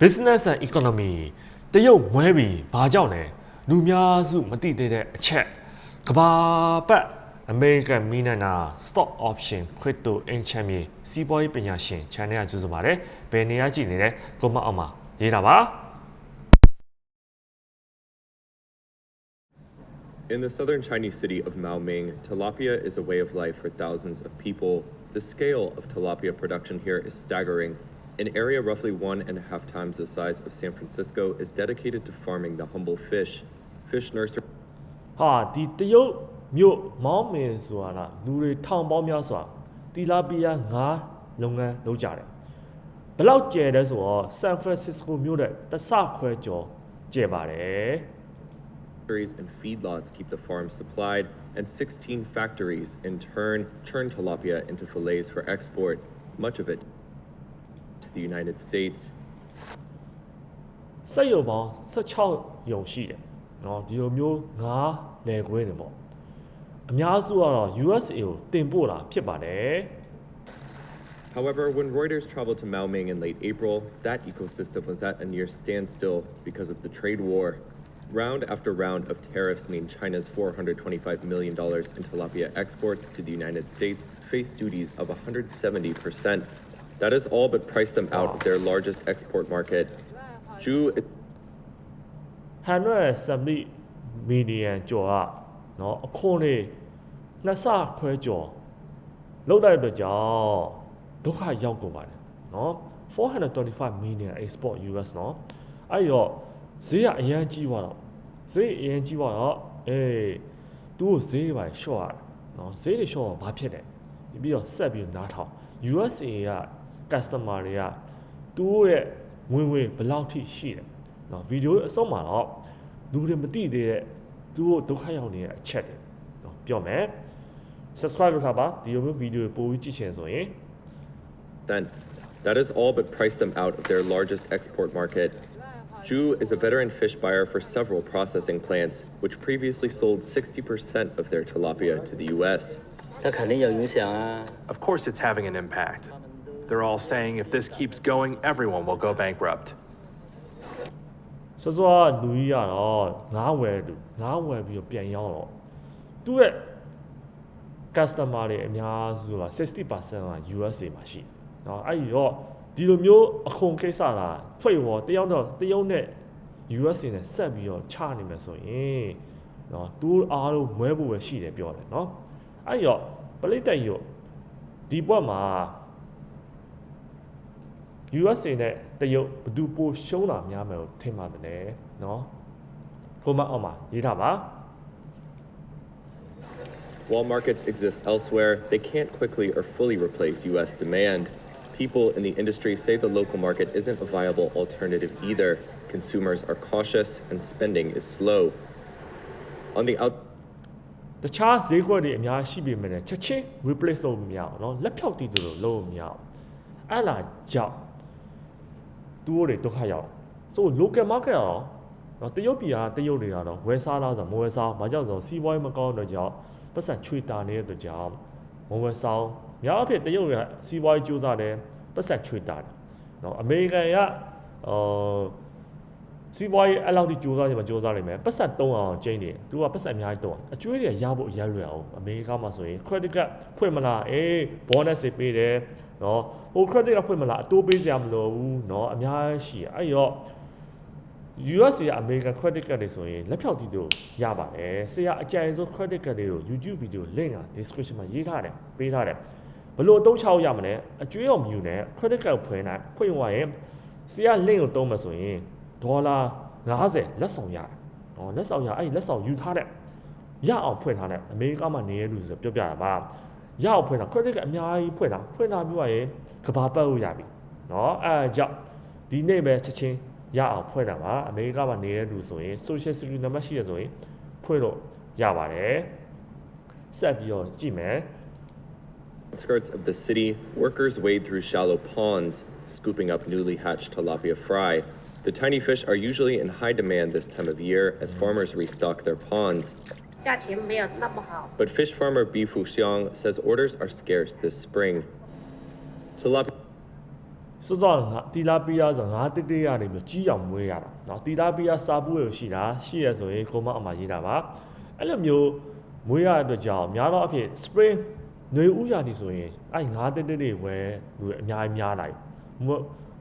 business and economy တရုတ်မွဲပြီးဘာကြောင့်လဲလူများစုမသိသေးတဲ့အချက်ကဘာပတ် American မီနနာ stock option crypto အင်ချမ်းမြေစီးပွားရေးပညာရှင် channel ကကြိုဆိုပါတယ်ဘယ်နေရာကြည့်နေလဲကိုမအောင်မှာရေးတာပါ In the southern Chinese city of Maoming, tilapia is a way of life for thousands of people. The scale of tilapia production here is staggering. An area roughly one and a half times the size of San Francisco is dedicated to farming the humble fish. Fish nursery ဟာဒီတရုတ်မြို့မောင်းမင်ဆိုတာကလူတွေထောင်ပေါင်းများစွာတီလာပီယာငါးလုပ်ငန်းလုပ်ကြတယ်ဘယ်လောက်ကျယ်လဲဆိုတော့ဆန်ဖရန်စစ္စကိုမြို့တဲ့တဆခွဲကျော်ကျယ်ပါတယ် and feedlots keep the farm supplied, and 16 factories in turn churn tilapia into fillets for export, much of it to the United States. However, when Reuters traveled to Maoming in late April, that ecosystem was at a near standstill because of the trade war. Round after round of tariffs mean China's $425 million in tilapia exports to the United States face duties of 170 percent That has all but priced them out of their largest export market. Zhu 170 million ကျော်ကเนาะအခွန်တွေနှစ်ဆခွဲကျော်လောက်တဲ့အတွက်ကြောင့်ဒုက္ခရောက်ကုန်ပါတယ်เนาะ425 million export US เนาะအဲ့ဒီတော့ဈေးကအရန်ကြီးသွားတော့ဈေးအရန်ကြီးသွားတော့အေးသူ့ကိုဈေးတွေပါရှော့ရတယ်เนาะဈေးတွေရှော့တော့ဘာဖြစ်လဲပြီးတော့ဆက်ပြီးနားထောင် USA က customer တွေကသူတို့ရဲ့ဝင်ဝင်ဘယ်လောက်ထိရှိတယ်။နော်ဗီဒီယိုအဆုံးမှာတော့လူတွေမသိသေးတဲ့သူတို့ဒုက္ခရောက်နေတဲ့အချက်တွေနော်ပြောမယ်။ subscribe လုပ်ထားပါဒီလိုမျိုးဗီဒီယိုပို့ပြီးကြည့်ချင်ဆိုရင် then that is all but price them out of their largest export market. Zhu is a veteran fish buyer for several processing plants, which previously sold 60% of their tilapia to the U.S. Of course, it's having an impact. They're all saying if this keeps going, everyone will go bankrupt. စောစောကလူကြီးကတော့ငါးဝယ်သူငါးဝယ်ပြီးတော့ပြန်ရောက်တော့သူ့ရဲ့ customer တွေအများစုက60%က USA မှာရှိတယ်เนาะအဲ့ဒီတော့ဒီလိုမျိုးအခွန်ကိစ္စလာဖွင့်ဟောတယောက်တော့တယောက်နဲ့ USA နဲ့ဆက်ပြီးတော့ချနေမယ်ဆိုရင်เนาะသူအားလုံးမွဲဖို့ပဲရှိတယ်ပြောတယ်เนาะအဲ့ဒီတော့ပလိတ်တက်ရုပ်ဒီဘက်မှာ USA နဲ့တရုတ်ဘယ်သူပိုရှုံးတာများမယ်လို့ထင်ပါတယ်เนาะကိုမအောင်ပါရေးထားပါ While markets exist elsewhere, they can't quickly or fully replace US demand. People in the industry say the local market isn't a viable alternative either. Consumers are cautious and spending is slow. On the out တခြားဈေးကွက်တွေအများရှိပေမဲ့လည်းချက်ချင်း replace လုပ်လို့မရအောင်เนาะလက်ဖြောက်တည်သူလို့လုပ်လို့မရအောင်အဲ့လာကြောင့် သူတို့တွေဒုက္ခရောက်ဆို local market အောင်နော်တရုတ်ပြည်ကတရုတ်နေတာတော့ဝယ်စားလားဆိုမဝယ်စားဘာကြောင့်ဆိုစီးပွားရေးမကောင်းတော့ကြောင့်ပတ်စံချွေတာနေတဲ့အတွက်ကြောင့်မဝယ်စားများအဖြစ်တရုတ်ကစီးပွားရေးကြိုးစားတယ်ပတ်စံချွေတာတယ်နော်အမေရိကန်ကအော် စီးပွားရေးအဲ့လောက်ထိကြိုးစားနေမှာကြိုးစားနိုင်မယ်ပတ်ဆက်3အောင်ကျင်းတယ်သူကပတ်ဆက်အများကြီးတော့အကျွေးတွေရဖို့အရလွယ်အောင်အမေရိကမှာဆိုရင် credit card ဖွင့်မလားအေး bonus တွေပေးတယ်နော်ဟို credit card ဖွင့်မလားအတိုးပေးစရာမလိုဘူးနော်အများကြီးရှိအဲ့ရော US ရဲ့ American credit card တွေဆိုရင်လက်ဖြောက်တီးတို့ရပါတယ်ဆရာအကြိုင်ဆုံး credit card တွေကို YouTube video link က description မှာရေးထားတယ်ပေးထားတယ်ဘလို့အသုံးချအောင်ရမလဲအကျွေးအောင်မြူနဲ့ credit card ဖွင့်လိုက်ဖွင့်သွားရင်ဆရာ link ကိုသုံးမှဆိုရင် ဒေါ်လာ90လက်ဆောင်ရတယ်။ဟောလက်ဆောင်ရအဲ့ဒီလက်ဆောင်ယူထားတဲ့ရအောင်ဖွင့်ထားတဲ့အမေရိကမှာနေရလူဆိုပြောပြတာပါ။ရအောင်ဖွင့်တာ credit ကအများကြီးဖွင့်တာဖွင့်တာမျိုးရရင်ကဘာပတ်လို့ရပြီ။နော်အဲဒါကြောင့်ဒီနေ့ပဲချက်ချင်းရအောင်ဖွင့်တာပါအမေရိကမှာနေတဲ့လူဆိုရင် social security number ရှိရဆိုရင်ဖွင့်လို့ရပါတယ်။ဆက်ပြီးတော့ကြည့်မယ် skirts of the city, workers wade through shallow ponds, scooping up newly hatched tilapia fry. The tiny fish are usually in high demand this time of year as farmers restock their ponds. But fish farmer Bi Fu Xiang says orders are scarce this spring.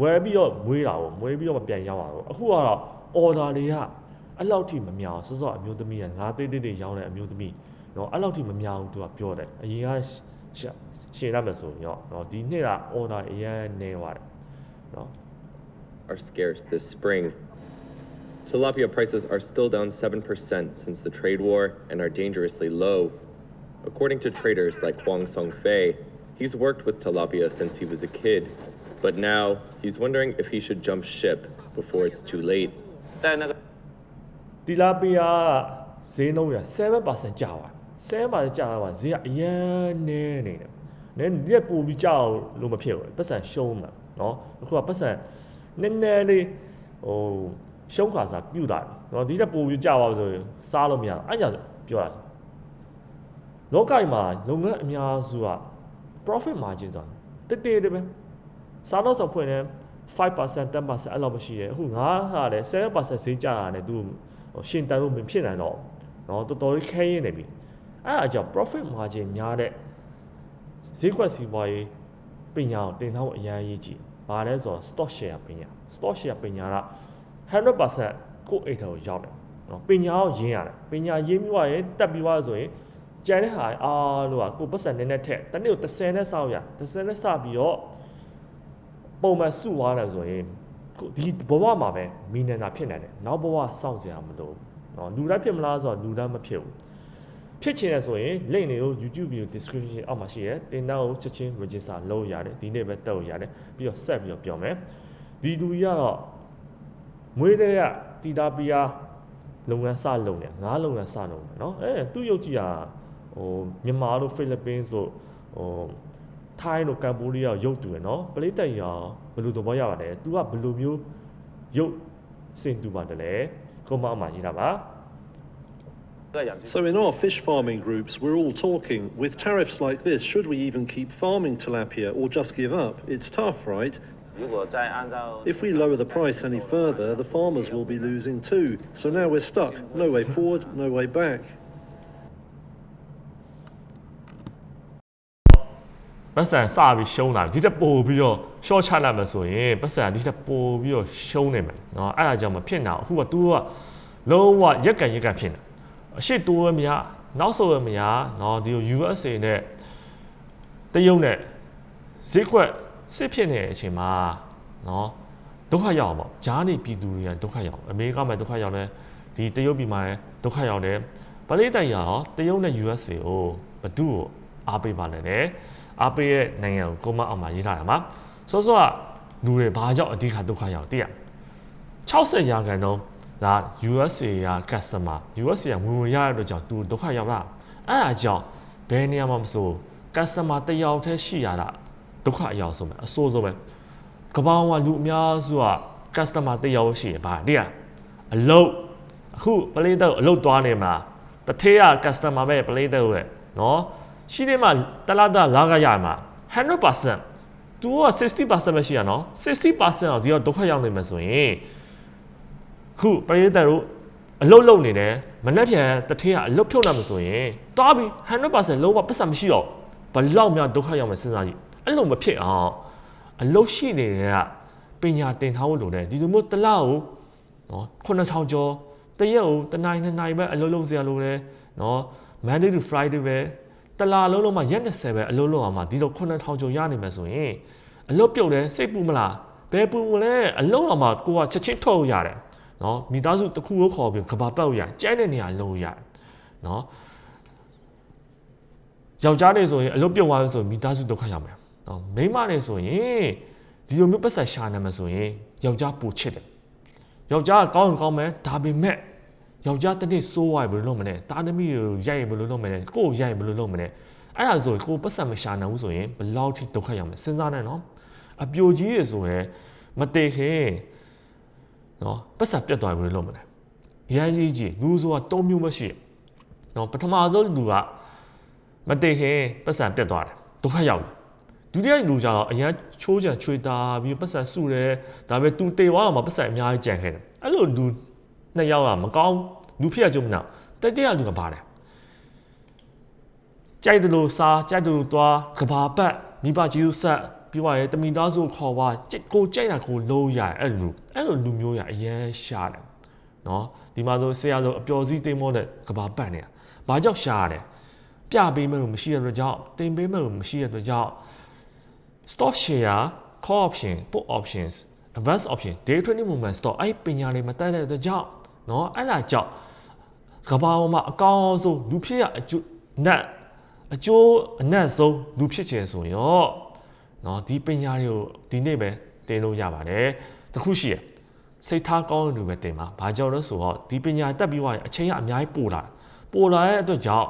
ဝယ်ပြီးတော့မွေးတာပေါ့မွေးပြီးတော့မပြန်ရောက်တာပေါ့အခုကတော့ are scarce this spring. Tilapia prices are still down 7% since the trade war and are dangerously low. According to traders like Huang Songfei, he's worked with tilapia since he was a kid. But now he's wondering if he should jump ship before it's too late. ဒီလာပီယာဈေးနှုန်းက7%ကျသွား7%ကျသွားပါဈေးကအရန်နေနေတယ်။နည်းနည်းပိုပြီးကျအောင်လို့မဖြစ်ဘူး။ပတ်စံရှုံးတာနော်။အခုကပတ်စံနည်းနည်းလေးဟိုရှုံးခါစားပြုတ်တာနော်။ဒီတက်ပိုပြီးကျသွားဆိုရင်စားလို့မရဘူး။အဲ့ကြောင့်ပြောတာ။လောကမှာလုပ်ငန်းအများစုက profit margin ဆိုတာတိတိတည်းပဲ။ စားတော့ဆိုဖွင့်နေ5% 10%အဲ့လောက်မရှိရဲအခုငါဟာလည်း7%ဈေးကျတာနဲ့သူဟိုရှင်တန်လို့မဖြစ်နိုင်တော့เนาะတော်တော်လေးခဲရင်းနေပြီအဲ့အကြောင်း profit margin များတဲ့ဈေးကွက်စီးပွားရေးပညာကိုတင်ထားဖို့အများကြီးကြည့်ဘာလဲဆိုတော့ stock share ပညာ stock share ပညာက100%ကိုယ့်အိတ်ထဲကိုရောက်တယ်เนาะပညာကိုရင်းရတယ်ပညာရင်းပြီးသွားရင်တက်ပြီးသွားဆိုရင်ကျန်တဲ့ဟာအားလို့ကကိုယ်ပတ်စံနည်းနည်းထက်တစ်နေ့ကို30နဲ့စောက်ရ30နဲ့စပြီးတော့ ပုံမှန်စုသွားတယ်ဆိုရင်ကိုဒီဘဝမှာပဲမီနန္တာဖြစ်နိုင်တယ်နောက်ဘဝစောင့်စရာမလိုဘူးเนาะလူတိုင်းဖြစ်မလားဆိုတော့လူတိုင်းမဖြစ်ဘူးဖြစ်ချင်တယ်ဆိုရင် link တွေကို YouTube video description အောက်မှာရှိရဲတင်တော့ချက်ချင်း register လုပ်ရတယ်ဒီနေ့ပဲတက်လို့ရတယ်ပြီးတော့ဆက်ပြီးတော့ပြောမယ်ဒီလူကြီးကတော့မွေးတဲ့ကတီတာပီယာလုပ်ငန်းစလုပ်နေငါးလုပ်ငန်းစလုပ်နေเนาะအဲသူ့ရုပ်ကြီးကဟိုမြန်မာတို့ဖိလစ်ပင်းဆိုဟို So, in our fish farming groups, we're all talking. With tariffs like this, should we even keep farming tilapia or just give up? It's tough, right? If we lower the price any further, the farmers will be losing too. So now we're stuck. No way forward, no way back. ပတ်စံစပြီးရှုံးလာဒီတက်ပို့ပြီးတော့ short ချလိုက်မှဆိုရင်ပတ်စံဒီတက်ပို့ပြီးတော့ရှုံးနေမယ်နော်အဲ့ဒါကြောင့်မဖြစ်နိုင်ဘူးအခုက तू ကလုံးဝရက်ကန်ရက်ကန်ဖြစ်နေအရှိတိုးရမရနောက်ဆိုရမရနော်ဒီ USA နဲ့တရုတ်နဲ့ဈေးကွက်စစ်ဖြစ်နေတဲ့အချိန်မှာနော်ဒုက္ခရောက်အောင်ပေါ့ဂျားနေပြည်သူတွေကဒုက္ခရောက်အမေရိကမှာဒုက္ခရောက်တယ်ဒီတရုတ်ပြည်မှာလည်းဒုက္ခရောက်တယ်ပလေးတိုင်ရောတရုတ်နဲ့ USA ကိုဘသူ့ကိုအားပေးပါလဲလေ အားပေးရဲ့နိုင်ငံကိုကိုမအောင်မှာရေးထားတာမှာစောစောကလူတွေဘာကြောင့်အဓိကဒုက္ခရောက်တည်ရ60ရာခိုင်နှုန်းဒါ USA က customer USA ကဝင်ဝင်ရတဲ့အတွက်ကြောင့်သူဒုက္ခရောက်လာအဲ့ဒါကြောင့်ဘယ်နေရာမှာမဆို customer တစ်ယောက်တည်းရှိရတာဒုက္ခအရောက်ဆုံးပဲအဆိုးဆုံးပဲကပောင်းကလူအများစုက customer တစ်ယောက်ရှိရပါတည်ရအလုပ်အခုပလေးတော့အလုပ်သွားနေမှာတစ်ထေးက customer ပဲပလေးတော့ရဲ့နော် ရှိနေမှာတလားတလာကရမှာ100% तू က60%ပဲရှိရနော်60%တော့ဒီတော့ဒုက္ခရောက်နေမှာဆိုရင်ခုပရိသတ်တို့အလုတ်လုံနေတယ်မနှက်ပြန်တထေးကအလုတ်ဖြုတ်လာမှာဆိုရင်တွားပြီး100%လုံးဝပတ်စံမရှိတော့ဘလောက်များဒုက္ခရောက်မယ်စဉ်းစားကြည့်အဲ့လိုမဖြစ်အောင်အလုတ်ရှိနေတဲ့ကပညာသင်ထားဖို့လိုတယ်ဒီလိုမျိုးတစ်လောက်ကိုနော်9000ကျော်တရက်ကိုတစ်နိုင်နှစ်နိုင်ပဲအလုတ်လုံစရာလိုတယ်နော် Monday to Friday ပဲ တလာလုံးလုံးမှရက်20ပဲအလုံးလုံးအောင်မှဒီလို9000ကျော်ရနိုင်မယ်ဆိုရင်အလုတ်ပြုတ်တယ်စိတ်ပူမလားဘယ်ပူမလဲအလုံးအောင်မှကိုကချက်ချင်းထုတ်လို့ရတယ်နော်မိသားစုတစ်ခုကိုခေါ်ပြီးကဘာပတ်လို့ရတယ်ကျဲတဲ့နေရာလုံးရတယ်နော်ယောက်ျားနေဆိုရင်အလုတ်ပြုတ်သွားပြီဆိုရင်မိသားစုဒုက္ခရောက်မယ်နော်မိန်းမနေဆိုရင်ဒီလိုမျိုးပတ်ဆက်ရှာနေမှာဆိုရင်ယောက်ျားပူချစ်တယ်ယောက်ျားကကောင်းရင်ကောင်းမယ်ဒါပေမဲ့ ယောက်ျားတစ်နေ့စိုးဝိုင်းဘယ်လိုလုပ်မလဲတာသမီကိုရိုက်ရင်ဘယ်လိုလုပ်မလဲကိုယ်ရိုက်ရင်ဘယ်လိုလုပ်မလဲအဲ့ဒါဆိုရင်ကိုယ်ပတ်စံမရှာနိုင်ဘူးဆိုရင်ဘယ်လောက်ထိဒုက္ခရောက်မလဲစဉ်းစားနိုင်နော်အပြိုကြီးရဆိုရင်မတည်ခင်နော်ပတ်စံပြတ်သွားရင်ဘယ်လိုလုပ်မလဲရမ်းကြီးကြီးလူဆိုတာ၃မျိုးမရှိနော်ပထမဆုံးလူကမတည်ခင်ပတ်စံပြတ်သွားတယ်ဒုက္ခရောက်တယ်ဒုတိယလူကြတော့အရန်ချိုးချံချွေတာပြီးပတ်စံစုတယ်ဒါပေမဲ့ तू တေသွားအောင်မပတ်စံအများကြီးကြံခဲ့တယ်အဲ့လိုလူ နှစ်ယောက်ကမကောင်းလူဖြစ်ရကြုံမနာတတိယလူကပါတယ်ကြိုက်တယ်လို့စားကြိုက်တယ်လို့သွားကဘာပတ်မိဘကြီးဦးဆက်ပြီးသွားရင်တမီသားစုခေါ်ပါကြိတ်ကိုကြိုက်တာကိုလုံးရအဲ့လူအဲ့လိုလူမျိုးရအရန်ရှားတယ်နော်ဒီမှာဆိုဆရာဆိုအပျော်စီးတိမ်မောတဲ့ကဘာပတ်နေတာဘာကြောင့်ရှားရတယ်ပြပေးမဲ့လို့မရှိတဲ့အတွက်ကြောင့်တင်ပေးမဲ့လို့မရှိတဲ့အတွက်ကြောင့် stock share call option put options advance option day trading movement stock အဲ့ပညာတွေမတက်တဲ့အတွက်ကြောင့် เนาะအဲ့လာကြောင့်ကဘာပေါ်မှာအကောင်းဆုံးလူဖြစ်ရအကျိုးနတ်အကျိုးအနက်ဆုံးလူဖြစ်ချင်ဆိုရောเนาะဒီပညာတွေကိုဒီနေ့ပဲတင်လို့ရပါတယ်တခုရှိရစိတ်ထားကောင်းတဲ့လူပဲတင်ပါဘာကြောင့်လဲဆိုတော့ဒီပညာတက်ပြီးသွားရင်အချိန်ကအများကြီးပိုလာတယ်ပိုလာတဲ့အတွက်ကြောင့်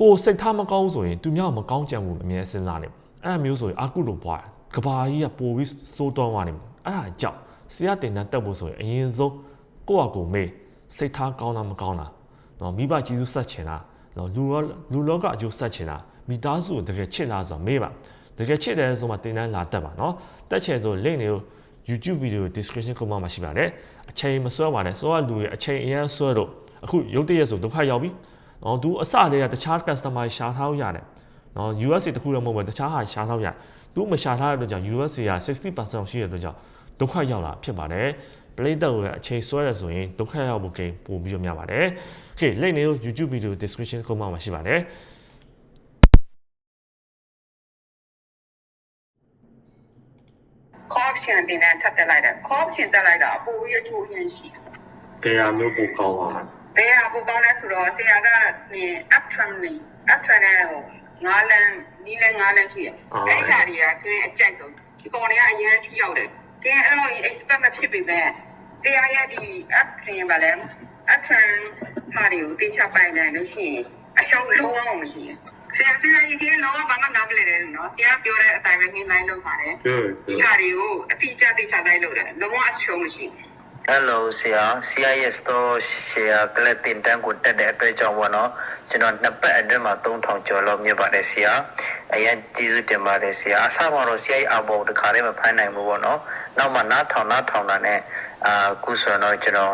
ကိုယ်စိတ်ထားမကောင်းဆိုရင်သူများမကောင်းကြံမှုအမြဲစဉ်းစားနေအဲ့အမျိုးဆိုရင်အကုလို့ပွားကဘာကြီးကပိုပြီးစိုးတောင်းသွားနေအဲ့ဒါကြောင့် ဆရာတင်တန်းတက်ဖို့ဆိုရင်အရင်ဆုံးကိုယ့်အကူမေးစိတ်ထားကောင်းလားမကောင်းလားနော်မိဘကျေးဇူးဆက်ချင်လားနော်လူရောလူလောကအကျိုးဆက်ချင်လားမိသားစုကိုတကယ်ချစ်လားဆိုတော့မေးပါတကယ်ချစ်တယ်ဆိုမှတင်တန်းလာတက်ပါနော်တက်ချင်ဆို link တွေကို YouTube video description comment မှာရှိပါတယ်အချိန်မဆွဲပါနဲ့စောကလူရဲ့အချိန်အရင်ဆွဲတော့အခုရုပ်တရက်ဆိုဒုက္ခရောက်ပြီနော်သူအစတည်းကတခြား customer ရှာထားလို့ရတယ်နော် USA တခုလည်းမဟုတ်ဘူးတခြားဟာရှာထားလို့ရတယ်သူမရှာထားတဲ့အတွက်ကြောင့် USA က60%ရှိတဲ့အတွက်ကြောင့် ဒုက္ခရောက်လာဖြစ်ပါတယ်ပလိတက်ကိုလည်းအချိန်ဆွဲရဆိုရင်ဒုက္ခရောက်ဖို့ကိန်းပို့ပြီးတော့များပါတယ်။ Okay လိမ့်နေကို YouTube video description ကုန်းမှာရှိပါတယ်။ call option တင်တဲ့ထပ်တက်လိုက်တယ် call option တက်လိုက်တာပိုပြီးအကျိုးအရင်ရှိတယ်။တရားမျိုးပိုကောင်းပါလား။တရားပိုကောင်းလဲဆိုတော့ဆရာကနေ up training up training ကိုငါးလမ်းနီးလမ်းငါးလမ်းရှိတယ်။အဲဒီဟာတွေကသူအကြိုက်ဆုံးဒီကောင်တွေကအရင်ထိရောက်တယ် ကဲအဲ့လို expect မဖြစ်ပေမဲ့ဆရာရဲ့ဒီ up trend ပါလဲ up trend ဟာတွေကိုတေချပိုင်နိုင်လို့ရှိရင်အရှုံးလုံးဝမရှိဘူး။ဆရာဆရာကြီးကလုံးဝဘာမှနားမလည်တယ်နော်။ဆရာပြောတဲ့အတိုင်းပဲနှိမ့်လိုက်လုပ်ပါတယ်။ဒီဟာတွေကိုအတိအကျသိချတိုင်းလုပ်တယ်လုံးဝအရှုံးမရှိဘူး Hello ဆရာဆရာရဲ့ store share ကလည်းတင်တန်းကိုတက်တဲ့အတွက်ကြောင့်ပေါ့နော်ကျွန်တော်နှစ်ပတ်အတွင်းမှာ3000ကျော်လောက်မြတ်ပါတယ်ဆရာအရင်ကျေးဇူးတင်ပါတယ်ဆရာအစမှာတော့ဆရာရဲ့အဘောတခါတည်းမဖမ်းနိုင်ဘူးပေါ့နော်နောက်မှနားထောင်နားထောင်တာနဲ့အာခုဆိုတော့ကျွန်တော်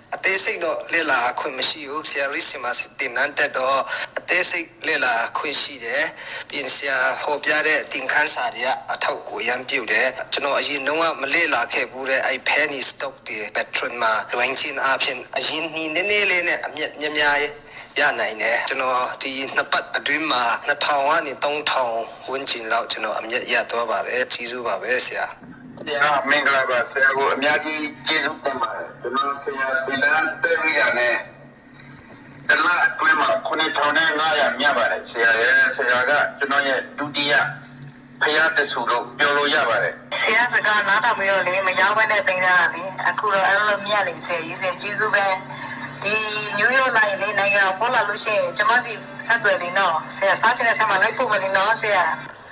အသေးစိတ်တော့လေ့လာခွင့်မရှိဘူးဆရာရစ်စီမာတင်နန်းတက်တော့အသေးစိတ်လေ့လာခွင့်ရှိတယ်ပြင်ဆရာဟောပြတဲ့တင်ခန်းစာတွေကအထောက်ကိုရမ်းပြုတ်တယ်ကျွန်တော်အရင်တော့မလေ့လာခဲ့ဘူးတဲ့အဲ့ penny stock တွေ patron မှာလွင်ချင်းအဖြစ်အရင်နီးနေနေလေးနဲ့အမြက်များများရနိုင်တယ်ကျွန်တော်ဒီနှစ်ပတ်အတွင်းမှာ2000ကနေ3000ဝန်းကျင်လောက်ကျွန်တော်အမြက်ရသွားပါတယ်ကြီးစုပါပဲဆရာ ဆရာမင်္ဂလာပါဆရာကိုအများကြီးကျေးဇူးတင်ပါတယ်ကျွန်တော်ဆရာတင်တန်းတက်ပြီးရနဲ့တလားအတွင်းမှာ9500မြတ်ပါတယ်ဆရာရဲ့ဆရာကကျွန်တော်ရဲ့ဒုတိယဖယားတဆူလို့ပြောလို့ရပါတယ်ဆရာစကားနားထောင်ပြီးတော့လေမရောက်ဘဲနဲ့တင်တာလေအခုတော့အဲ့လိုမြတ်နေဆရာကြီးစင်ကျေးဇူးပဲဒီနယူးယောက်လိုက်လေနိုင်ငံပေါ်လာလို့ရှိရင်ကျမစီဆက်သွယ်နေတော့ဆရာစားချင်တဲ့ဆရာမလိုက်ဖို့မနေတော့ဆရာ